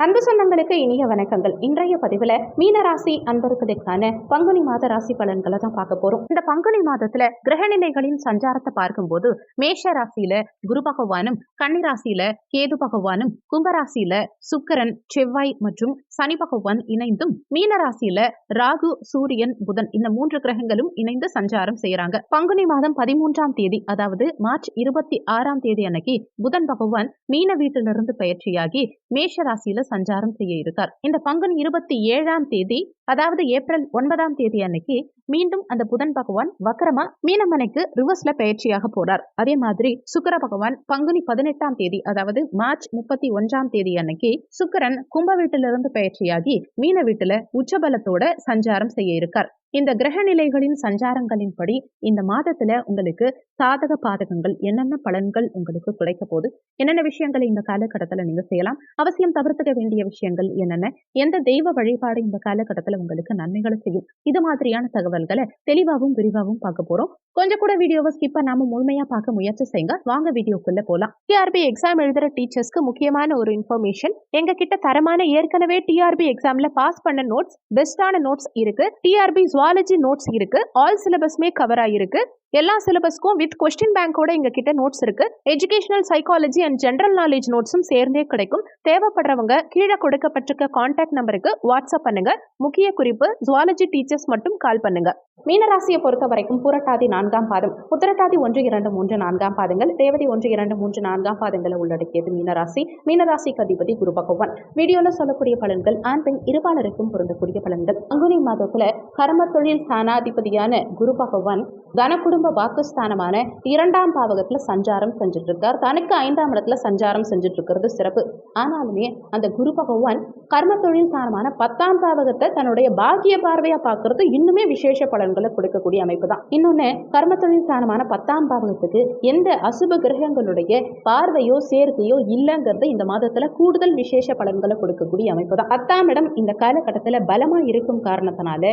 அன்பு சொந்தங்களுக்கு இனிய வணக்கங்கள். இன்றைய பதிவில் மீனராசி அன்பர்களுக்கான பங்குனி மாத ராசி பலன்களை தான் பார்க்க போறோம். இந்த பங்குனி மாதத்துல கிரகநிலைகளின் சஞ்சாரத்தை பார்க்கும்போது மேஷ ராசியில குரு பகவானும் கன்னிராசியில கேது பகவானும் கும்பராசியில சுக்கரன் செவ்வாய் மற்றும் சனி பகவான் இணைந்தும் மீனராசியில ராகு சூரியன் புதன் இந்த மூன்று கிரகங்களும் இணைந்து சஞ்சாரம் செய்யறாங்க பங்குனி மாதம் பதிமூன்றாம் தேதி அதாவது மார்ச் இருபத்தி ஆறாம் தேதி அன்னைக்கு புதன் பகவான் மீன வீட்டிலிருந்து பயிற்சியாகி மேஷ ராசியில சஞ்சாரம் செய்ய இருக்கார். இந்த பங்குனி இருபத்தி ஏழாம் தேதி அதாவது ஏப்ரல் ஒன்பதாம் தேதி அன்னைக்கு மீண்டும் அந்த புதன் பகவான் வக்கரமா மீனமனைக்கு ரிவர்ஸ்ல பயிற்சியாக போறார். அதே மாதிரி சுக்கர பகவான் பங்குனி பதினெட்டாம் தேதி அதாவது மார்ச் முப்பத்தி ஒன்றாம் தேதி அன்னைக்கு சுக்கிரன் கும்ப வீட்டிலிருந்து பயிற்சியாகி மீன வீட்டுல உச்சபலத்தோட சஞ்சாரம் செய்ய இருக்கார். இந்த கிரக நிலைகளின் சஞ்சாரங்களின்படி இந்த மாதத்துல உங்களுக்கு சாதக பாதகங்கள் என்னென்ன பலன்கள் உங்களுக்கு கிடைக்க போகுது என்னென்ன விஷயங்களை இந்த காலகட்டத்துல நீங்க செய்யலாம் அவசியம் தவிர்த்துக்க வேண்டிய விஷயங்கள் என்னென்ன எந்த தெய்வ வழிபாடு இந்த காலகட்டத்துல உங்களுக்கு நன்மைகளை செய்யும். இது மாதிரியான தகவல்களை தெளிவாகவும் விரிவாகவும் பார்க்க போறோம். கொஞ்சம் கூட வீடியோவை ஸ்கிப் பண்ணாம முழுமையா பார்க்க முயற்சி செய்யுங்க. வாங்க வீடியோக்குள்ள போலாம். டிஆர்பி எக்ஸாம் எழுதுற டீச்சர்ஸ்க்கு முக்கியமான ஒரு இன்ஃபர்மேஷன் எங்க கிட்ட தரமான ஏற்கனவே டிஆர்பி எக்ஸாம்ல பாஸ் பண்ண நோட்ஸ் பெஸ்டான நோட்ஸ் இருக்கு. டிஆர்பி ஜுவாலஜி நோட்ஸ் இருக்கு. ஆல் சிலபஸ்மே கவர் ஆயிருக்கு எல்லா சிலபஸ்க்கும் வித் கொஸ்டின் பேங்கோட எங்க கிட்ட நோட்ஸ் இருக்கு educational psychology and general knowledge நோட்ஸும் சேர்ந்தே கிடைக்கும். தேவைப்படுறவங்க கீழே கொடுக்கப்பட்டிருக்க கான்டாக்ட் நம்பருக்கு வாட்ஸ்அப் பண்ணுங்க. முக்கிய குறிப்பு ஜுவாலஜி டீச்சர்ஸ் மட்டும் கால் பண்ணுங்க. மீனராசியை பொறுத்த வரைக்கும் புரட்டாதி நான்காம் பாதம் உத்தரட்டாதி ஒன்று இரண்டு மூன்று நான்காம் பாதங்கள் ரேவதி ஒன்று இரண்டு மூன்று நான்காம் பாதங்களை உள்ளடக்கியது மீனராசி. மீனராசிக்கு அதிபதி குரு பகவான். வீடியோல சொல்லக்கூடிய பலன்கள் ஆண் பெண் இருபாலருக்கும் பொருந்தக்கூடிய பலன்கள். அங்குனி மாதத்துல கர்ம தொழில் ஸ்தானாதிபதியான குரு பகவான் தனகுடும்ப வாக்குஸ்தானமான இரண்டாம் பாவகத்துல சஞ்சாரம் செஞ்சுட்டு இருக்கார் தனக்கு ஐந்தாம் இடத்துல சஞ்சாரம் செஞ்சுட்டு இருக்கிறது சிறப்பு. ஆனாலுமே அந்த குரு பகவான் கர்ம தொழில் ஸ்தானமான பத்தாம் பாவகத்தை தன்னுடைய பாக்கிய பார்வையா பார்க்கறது இன்னுமே விசேஷ பலன்களை கொடுக்கக்கூடிய அமைப்பு தான். இன்னொன்னு கர்ம தொழில் ஸ்தானமான பத்தாம் பாவகத்துக்கு எந்த அசுப கிரகங்களுடைய பார்வையோ சேர்க்கையோ இல்லைங்கிறது இந்த மாதத்துல கூடுதல் விசேஷ பலன்களை கொடுக்கக்கூடிய அமைப்பு தான். பத்தாம் இடம் இந்த காலகட்டத்தில் பலமா இருக்கும் காரணத்தினால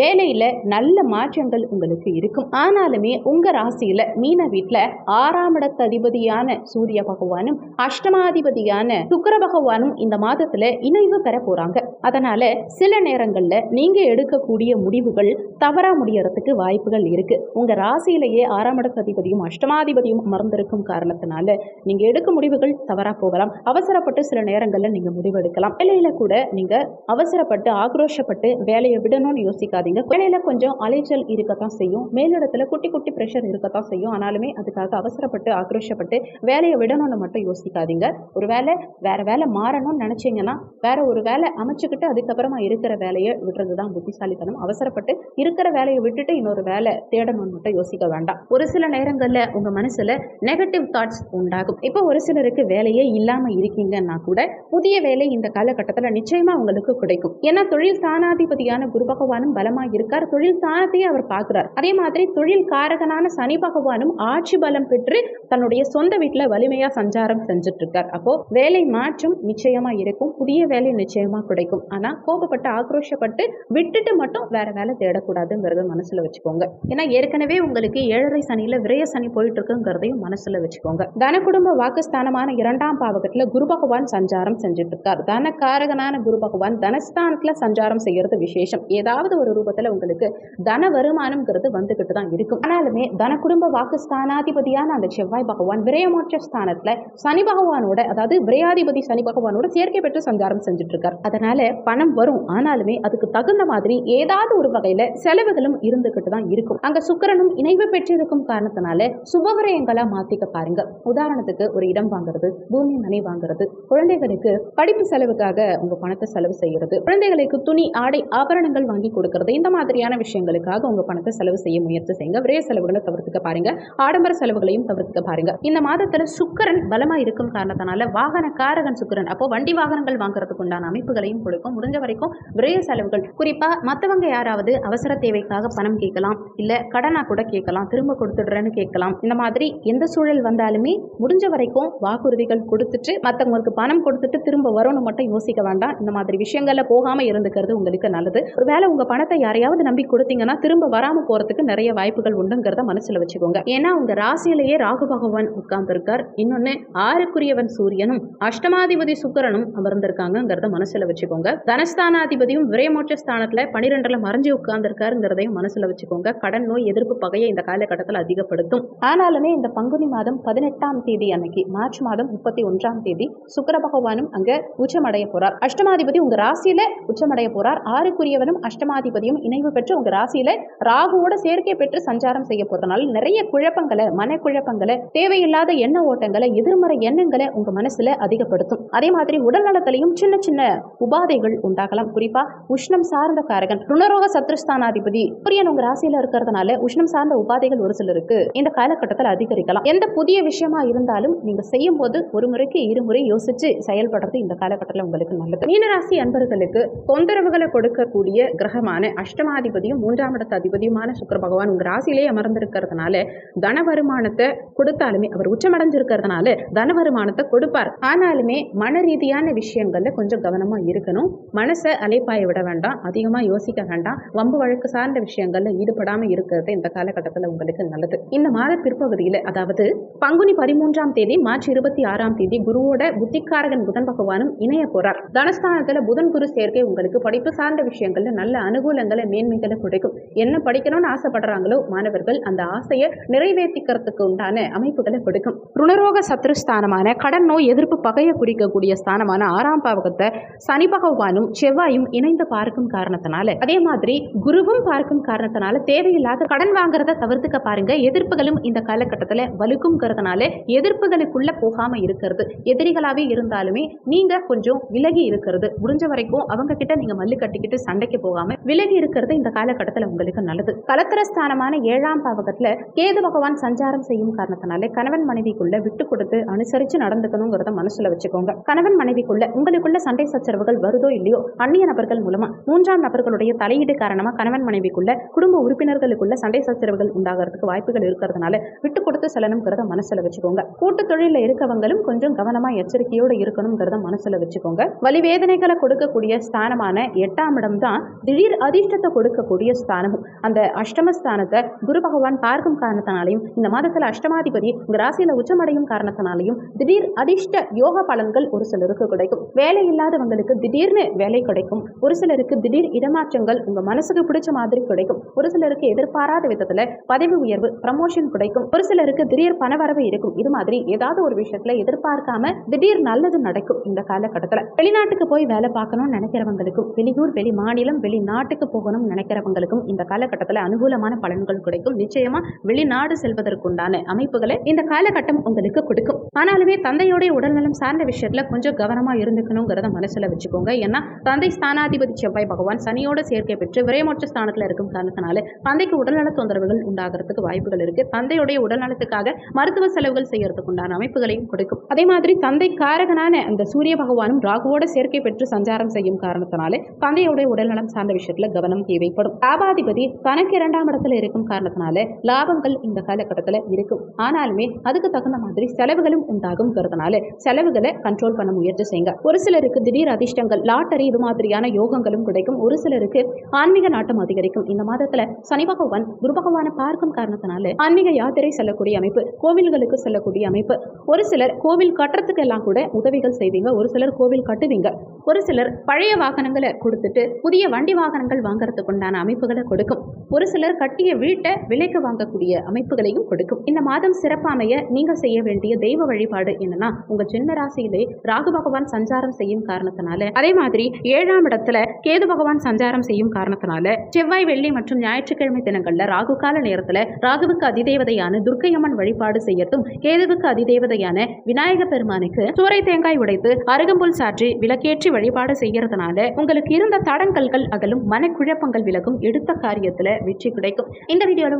வேலையில நல்ல மாற்றங்கள் உங்களுக்கு இருக்கும். ஆனாலுமே உங்க ராசியில மீன வீட்டுல ஆறாம் இடத்ததிபதியான சூரிய பகவானும் அஷ்டமாதிபதியான சுக்கர பகவானும் இந்த மாதத்துல இணைவு பெற போறாங்க. அதனால சில நேரங்கள்ல நீங்க எடுக்கக்கூடிய முடிவுகள் தவறா முடியறதுக்கு வாய்ப்புகள் இருக்கு. உங்க ராசியிலேயே ஆறாம் இடத்ததிபதியும் அஷ்டமாதிபதியும் அமர்ந்திருக்கும் காரணத்தினால நீங்க எடுக்க முடிவுகள் தவறா போகலாம். அவசரப்பட்டு சில நேரங்கள்ல நீங்க முடிவு எடுக்கலாம். வேலையில கூட நீங்க அவசரப்பட்டு ஆக்ரோஷப்பட்டு வேலையை விடணும்னு யோசிக்காதீங்க. வேலையில கொஞ்சம் அலைச்சல் இருக்கத்தான் செய்யும். மேலிடத்துல குட்டி குட்டி ப்ரெஷர் இருக்கத்தான் செய்யும். ஆனாலுமே அதுக்காக அவசரப்பட்டு ஆக்ரோஷப்பட்டு வேலையை விடணும்னு மட்டும் யோசிக்காதீங்க. ஒரு வேலை வேற வேலை மாறணும்னு நினைச்சீங்கன்னா வேற ஒரு வேலை அமைச்சுக்கிட்டு அதுக்கப்புறமா இருக்கிற வேலையை விடுறது தான் புத்திசாலித்தனம். அவசரப்பட்டு இருக்கிற வேலையை விட்டுட்டு இன்னொரு வேலை தேடணும்னு மட்டும் யோசிக்க வேண்டாம். ஒரு சில நேரங்கள்ல உங்க மனசுல நெகட்டிவ் தாட்ஸ் உண்டாகும். இப்போ ஒரு சிலருக்கு வேலையே இல்லாம இருக்கீங்கன்னா கூட புதிய வேலை இந்த காலகட்டத்துல நிச்சயமா உங்களுக்கு கிடைக்கும். ஏன்னா தொழில் ஸ்தானாதிபதியான குரு பகவானும் பலமா இருக்கார். தொழில் ஸ்தானத்தையே அவர் பார்க்குறார். அதே மாதிரி தொழில் காரகனான சனி பகவானும் ஆட்சி பலம் பெற்று தன்னுடைய சொந்த வீட்டுல வலிமையா சஞ்சாரம் செஞ்சுட்டு இருக்கார் அப்போ வேலை மாற்றம் நிச்சயமா இருக்கும். புதிய வேலை நிச்சயமா கிடைக்கும். ஆனா கோபப்பட்டு ஆக்ரோஷப்பட்டு விட்டுட்டு மட்டும் வேற வேலை தேடக்கூடாதுங்கிறத மனசுல வச்சுக்கோங்க. ஏன்னா ஏற்கனவே உங்களுக்கு ஏழரை சனியில விரைய சனி போயிட்டு இருக்குங்கிறதையும் மனசுல வச்சுக்கோங்க. தன குடும்ப வாக்குஸ்தானமான இரண்டாம் பாவகத்துல குரு பகவான் சஞ்சாரம் செஞ்சுட்டு இருக்கார் தன காரகனான குரு பகவான் தனஸ்தானத்துல சஞ்சாரம் செய்யறது விசேஷம். ஏதாவது ஒரு ரூபத்துல உங்களுக்கு தன வருமானம்ங்கிறது வந்துகிட்டு தான் இருக்கும் இருந்தாலுமே தன குடும்ப வாக்குஸ்தானாதிபதியான அந்த செவ்வாய் பகவான் விரயமாற்ற ஸ்தானத்துல சனி பகவானோட அதாவது விரையாதிபதி சனி பகவானோட சேர்க்கை பெற்று சஞ்சாரம் செஞ்சுட்டு இருக்கார் அதனால பணம் வரும். ஆனாலுமே அதுக்கு தகுந்த மாதிரி ஏதாவது ஒரு வகையில செலவுகளும் இருந்துகிட்டு தான் இருக்கும். அங்க சுக்கரனும் இணைவு பெற்றிருக்கும் காரணத்தினால சுபவிரயங்களா மாத்திக்க பாருங்க. உதாரணத்துக்கு ஒரு இடம் வாங்குறது பூமி மனை வாங்குறது குழந்தைகளுக்கு படிப்பு செலவுக்காக உங்க பணத்தை செலவு செய்யறது குழந்தைகளுக்கு துணி ஆடை ஆபரணங்கள் வாங்கி கொடுக்கறது இந்த மாதிரியான விஷயங்களுக்காக உங்க பணத்தை செலவு செய்ய முயற்சி செய்யுங்க. விரைய செலவுகளை தவிர்த்துக்க பாருங்க. ஆடம்பர செலவுகளையும் தவிர்த்துக்க பாருங்க. இந்த மாதத்துல சுக்கிரன் பலமா இருக்கும் காரணத்தினால வாகன காரகன் சுக்கிரன். அப்போ வண்டி வாகனங்கள் வாங்குறதுக்கு உண்டான அமைப்புகளையும் கொடுக்கும். முடிஞ்ச வரைக்கும் விரைய செலவுகள். குறிப்பா மத்தவங்க யாராவது அவசர தேவைக்காக பணம் கேட்கலாம். இல்ல கடனா கூட கேட்கலாம். திரும்ப கொடுத்துடுறேன்னு கேட்கலாம். இந்த மாதிரி எந்த சூழல் வந்தாலுமே முடிஞ்ச வரைக்கும் வாக்குறுதிகள் கொடுத்துட்டு மத்தவங்களுக்கு பணம் கொடுத்துட்டு திரும்ப வரும்னு மட்டும் யோசிக்க வேண்டாம். இந்த மாதிரி விஷயங்கள்ல போகாம இருந்துக்கிறது உங்களுக்கு நல்லது. ஒருவேளை உங்க பணத்தை யாரையாவது நம்பி கொடுத்தீங்கன்னா திரும்ப வராம போறதுக்கு நிறைய வாய்ப்புகள் உண்டு இருக்குங்கிறத மனசுல வச்சுக்கோங்க. ஏன்னா உங்க ராசியிலேயே ராகு பகவான் உட்கார்ந்துருக்கார். இன்னொன்னு ஆறுக்குரியவன் சூரியனும் அஷ்டமாதிபதி சுக்கரனும் அமர்ந்திருக்காங்கிறத மனசுல வச்சுக்கோங்க. தனஸ்தானாதிபதியும் விரைமோட்ச ஸ்தானத்துல பனிரெண்டுல மறைஞ்சு உட்கார்ந்துருக்காருங்கிறதையும் மனசுல வச்சுக்கோங்க. கடன் நோய் எதிர்ப்பு பகையை இந்த காலகட்டத்தில் அதிகப்படுத்தும். ஆனாலுமே இந்த பங்குனி மாதம் பதினெட்டாம் தேதி அன்னைக்கு மார்ச் மாதம் முப்பத்தி ஒன்றாம் தேதி சுக்கர பகவானும் அங்க உச்சமடைய போறார். அஷ்டமாதிபதி உங்க ராசியில உச்சமடைய போறார். ஆறுக்குரியவனும் அஷ்டமாதிபதியும் இணைவு பெற்று உங்க ராசியில ராகுவோட சேர்க்கை பெற்று சஞ்சாரம் செய்ய போறதுனால நிறைய குழப்பங்களை மனக்குழப்பங்களை தேவையில்லாத எண்ண ஓட்டங்களை எதிர்மறை எண்ணங்களை உங்க மனசுல அதிகப்படுத்தும். அதே மாதிரி உடல் நலத்திலையும் சின்ன சின்ன உபாதைகள் உண்டாகலாம். குறிப்பா உஷ்ணம் சார்ந்த காரகன் ருணரோக சத்ருஸ்தானாதிபதி சூரியன் உங்க ராசியில இருக்கிறதுனால உஷ்ணம் சார்ந்த உபாதைகள் ஒரு சிலருக்கு இந்த காலகட்டத்தில் அதிகரிக்கலாம். எந்த புதிய விஷயமா இருந்தாலும் நீங்க செய்யும் போது ஒரு முறைக்கு இருமுறை யோசிச்சு செயல்படுறது இந்த காலகட்டத்தில் உங்களுக்கு நல்லது. மீனராசி அன்பர்களுக்கு தொந்தரவுகளை கொடுக்கக்கூடிய கிரகமான அஷ்டமாதிபதியும் மூன்றாம் இடத்த அதிபதியுமான சுக்கர பகவான் உங்க ராசியிலேயே அமர்ந்திருக்கிறதுனால தன வருமானத்தை கொடுத்தாலுமே அவர் உச்சமடைஞ்சிருக்கிறதுனால தன வருமானத்தை கொடுப்பார். ஆனாலுமே மன ரீதியான விஷயங்கள்ல கொஞ்சம் கவனமா இருக்கணும். மனசை அலைப்பாய விட வேண்டாம். அதிகமா யோசிக்க வேண்டாம். வம்பு வழக்கு சார்ந்த விஷயங்கள்ல ஈடுபடாம இருக்கிறது இந்த காலகட்டத்தில் உங்களுக்கு நல்லது. இந்த மாத பிற்பகுதியில் அதாவது பங்குனி பதிமூன்றாம் தேதி மார்ச் இருபத்தி ஆறாம் தேதி குருவோட புத்திக்காரகன் புதன் பகவானும் இணைய போறார். தனஸ்தானத்துல புதன் குரு சேர்க்கை உங்களுக்கு படிப்பு சார்ந்த விஷயங்கள்ல நல்ல அனுகூலங்களை மேன்மைகளை கிடைக்கும். என்ன படிக்கணும்னு ஆசைப்படுறாங்களோ மாணவர்கள் அந்த ஆசையை நிறைவேற்றிக்கிறதுக்கு உண்டான அமைப்புகளை கொடுக்கும். ருணரோக சத்ருஸ்தானமான கடன் நோய் எதிர்ப்பு பகையை குறிக்கக்கூடிய ஸ்தானமான ஆறாம் பாவகத்தை சனி பகவானும் செவ்வாயும் இணைந்து பார்க்கும் காரணத்தினால அதே மாதிரி குருவும் பார்க்கும் காரணத்தினால தேவையில்லாத கடன் வாங்குறத தவிர்த்துக்க பாருங்க. எதிர்ப்புகளும் இந்த காலகட்டத்தில் வலுக்கும்ங்கிறதுனால எதிர்ப்புகளுக்குள்ள போகாம இருக்கிறது. எதிரிகளாவே இருந்தாலுமே நீங்க கொஞ்சம் விலகி இருக்கிறது. முடிஞ்ச வரைக்கும் அவங்க கிட்ட நீங்க மல்லு கட்டிக்கிட்டு சண்டைக்கு போகாம விலகி இருக்கிறது இந்த காலகட்டத்தில் உங்களுக்கு நல்லது. கலத்திரஸ்தானமான ஏழாம் பாவகத்துல கேது பகவான் சஞ்சாரம் செய்யும் காரணத்தினாலே கணவன் மனைவிக்குள்ள விட்டு கொடுத்து அனுசரிச்சு நடந்துக்கணுங்கிறத மனசுல வச்சுக்கோங்க. கணவன் மனைவிக்குள்ள உங்களுக்குள்ள சண்டை சச்சரவுகள் வருதோ இல்லையோ அந்நிய நபர்கள் மூலமா மூன்றாம் நபர்களுடைய தலையீடு காரணமா கணவன் மனைவிக்குள்ள குடும்ப உறுப்பினர்களுக்குள்ள சண்டை சச்சரவுகள் உண்டாகிறதுக்கு வாய்ப்புகள் இருக்கிறதுனால விட்டு கொடுத்து செல்லணுங்கிறத மனசுல வச்சுக்கோங்க. கூட்டு தொழில இருக்கவங்களும் கொஞ்சம் கவனமா எச்சரிக்கையோடு இருக்கணுங்கிறத மனசுல வச்சுக்கோங்க. வலி வேதனைகளை கொடுக்கக்கூடிய ஸ்தானமான எட்டாம் இடம் தான் திடீர் அதிர்ஷ்டத்தை கொடுக்கக்கூடிய ஸ்தானமும். அந்த அஷ்டமஸ்தானத்தை குரு பகவான் பார்க்கும் காரணத்தினாலையும் இந்த மாதத்துல அஷ்டமாதிபதி உங்க ராசியில உச்சமடையும் காரணத்தினாலையும் திடீர் அதிர்ஷ்ட யோக பலன்கள் ஒரு சிலருக்கு கிடைக்கும். வேலை இல்லாதவங்களுக்கு திடீர்னு வேலை கிடைக்கும். ஒரு சிலருக்கு திடீர் இடமாற்றங்கள் உங்க மனசுக்கு பிடிச்ச மாதிரி கிடைக்கும். ஒரு சிலருக்கு எதிர்பாராத விதத்துல பதவி உயர்வு ப்ரமோஷன் கிடைக்கும். ஒரு சிலருக்கு திடீர் பணவரவு இருக்கும். இது மாதிரி ஏதாவது ஒரு விஷயத்துல எதிர்பார்க்காம திடீர் நல்லது நடக்கும் இந்த காலகட்டத்துல. வெளிநாட்டுக்கு போய் வேலை பார்க்கணும்னு நினைக்கிறவங்களுக்கும் வெளியூர் வெளி மாநிலம் வெளிநாட்டுக்கு போகணும்னு நினைக்கிறவங்களுக்கும் இந்த காலகட்டத்துல அனுகூலமான பலன்கள் கிடைக்கும். நிச்சயமா வெளிநாடு செல்வதற்குண்டான அமைப்புகளை இந்த காலகட்டம் உங்களுக்கு கொடுக்கும். ஆனாலுமே தந்தையோடைய உடல்நலம் சார்ந்த விஷயத்துல கொஞ்சம் கவனமா இருந்துக்கணுங்கிறத மனசுல வச்சுக்கோங்க. ஏன்னா தந்தை ஸ்தானாதிபதி செவ்வாய் பகவான் சனியோட சேர்க்கை பெற்று விரைமோட்ச ஸ்தானத்துல இருக்கும் காரணத்தினால தந்தைக்கு உடல்நல தொந்தரவுகள் உண்டாகிறதுக்கு வாய்ப்புகள் இருக்கு. தந்தையுடைய உடல்நலத்துக்காக மருத்துவ செலவுகள் செய்யறதுக்கு உண்டான அமைப்புகளையும் கொடுக்கும். அதே மாதிரி தந்தை காரகனான அந்த சூரிய பகவானும் ராகுவோட சேர்க்கை பெற்று சஞ்சாரம் செய்யும் காரணத்தினாலே தந்தையுடைய உடல்நலம் சார்ந்த விஷயத்துல கவனம் தேவைப்படும். லாபாதிபதி தனக்கு இரண்டாம் இடத்துல இருக்கும் காரணத்தினால லாபங்கள் இந்த காலகட்டத்தில் இருக்கும் ஆனாலுமே அதுக்கு தகுந்த மாதிரி செலவுகளும் உண்டாகும்ங்கிறதுனால செலவுகளை கண்ட்ரோல் பண்ண முயற்சி செய்யுங்க. ஒரு சிலருக்கு திடீர் அதிர்ஷ்டங்கள் லாட்டரி இது மாதிரியான யோகங்களும் கிடைக்கும். ஒரு சிலருக்கு ஆன்மீக நாட்டம் அதிகரிக்கும். இந்த மாதத்துல சனி பகவான் குரு பகவானை பார்க்கும் காரணத்தினால ஆன்மீக யாத்திரை செல்லக்கூடிய அமைப்பு கோவில்களுக்கு செல்லக்கூடிய அமைப்பு. ஒரு சிலர் கோவில் கட்டுறதுக்கு எல்லாம் கூட உதவிகள் செய்வீங்க. ஒரு சிலர் கோவில் கட்டுவீங்க. ஒரு சிலர் பழைய வாகனங்களை கொடுத்துட்டு புதிய வண்டி வாகனங்கள் வாங்குறதுக்கு உண்டான அமைப்புகளை கொடுக்கும். ஒரு சிலர் கட்டிய வீட்டை விலைக்கு வாங்கக்கூடிய அமைப்புகளையும் கொடுக்கும். இந்த மாதம் சிறப்பாமைய நீங்க செய்ய வேண்டிய தெய்வ வழிபாடு என்னன்னா உங்க சின்ன ராசியிலே ராகு பகவான் சஞ்சாரம் செய்யும் காரணத்தினால அதே மாதிரி ஏழாம் இடத்துல கேது பகவான் சஞ்சாரம் செய்யும் காரணத்தினால செவ்வாய் வெள்ளி மற்றும் ஞாயிற்றுக்கிழமை தினங்கள்ல ராகு கால நேரத்துல ராகுவுக்கு அதிதேவதையான துர்க்கையம்மன் வழிபாடு செய்யறதும் கேதுவுக்கு அதிதேவதையான விநாயக பெருமானுக்கு சூரை தேங்காய் உடைத்து அருகம்புல் சாற்றி விளக்கேற்றி வழிபாடு செய்யறதுனால உங்களுக்கு இருந்த தடங்கல்கள் அகலும் மனக்குழப்பங்கள் விலகும் எடுத்த காரியத்துல வெற்றி கிடைக்கும். இந்த வீடியோல